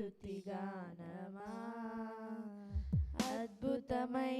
స్థుతిగానమా అద్భుతమై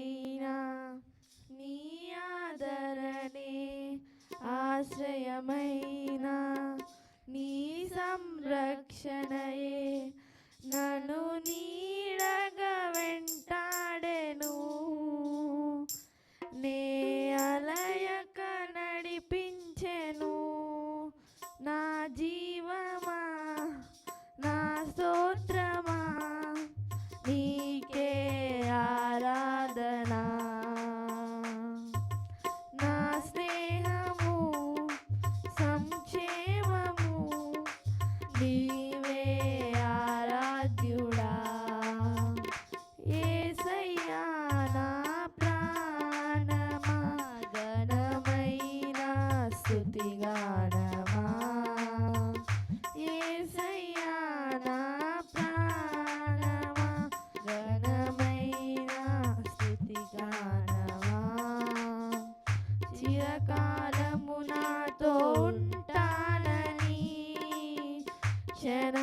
Jenna.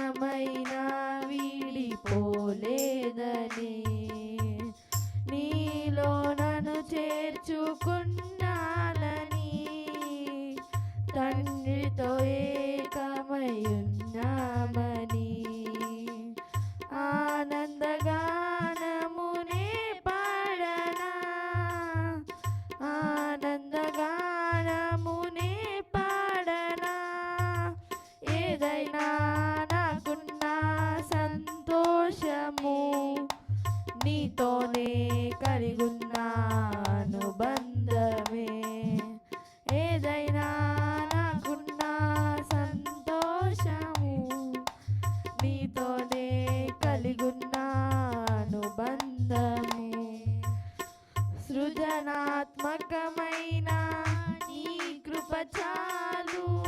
నమ్మకమైన నీ కృప చాలు.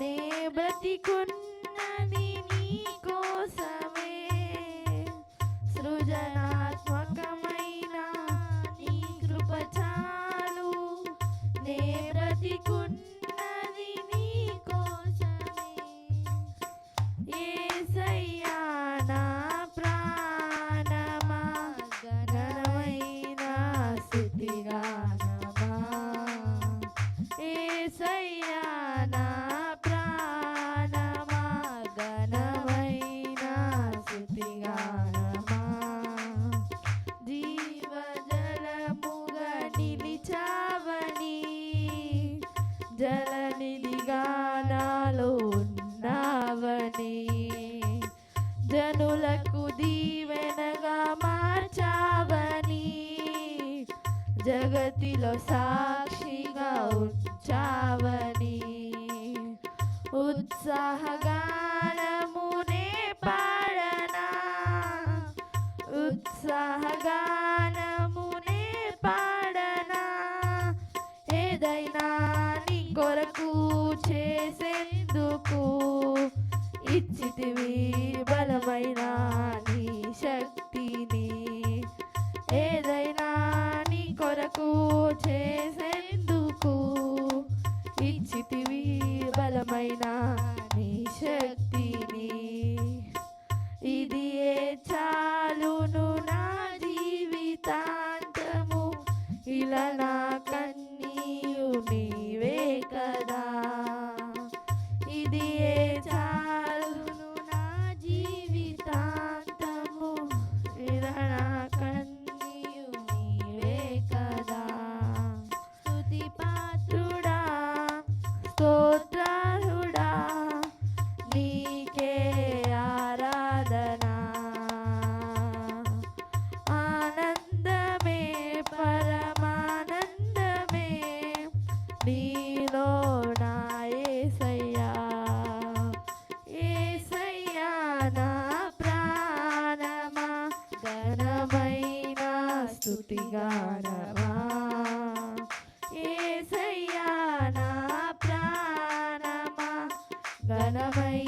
నే బ్రతికున్నది నీ కోసమే. సృజనాత్మకమైన నీ కృప చాలు. నే బ్రతికున్నది నీ కోసమే. ఏ జలనిధిగానాలో ఉన్నావని జనులకు దీవెనగా మార్చావని జగతిలో సాక్షిగా ఉంటా చావని ఉత్సాహగానమునే పాడనా? ఉత్సాహగానమునే పాడనా? ఏదైనా నీ కొరకు చేసేందుకు ఇచ్చితివి బలమైన నీ బంగారవా ఏసయ్యా నా ప్రాణమా? ఘనమై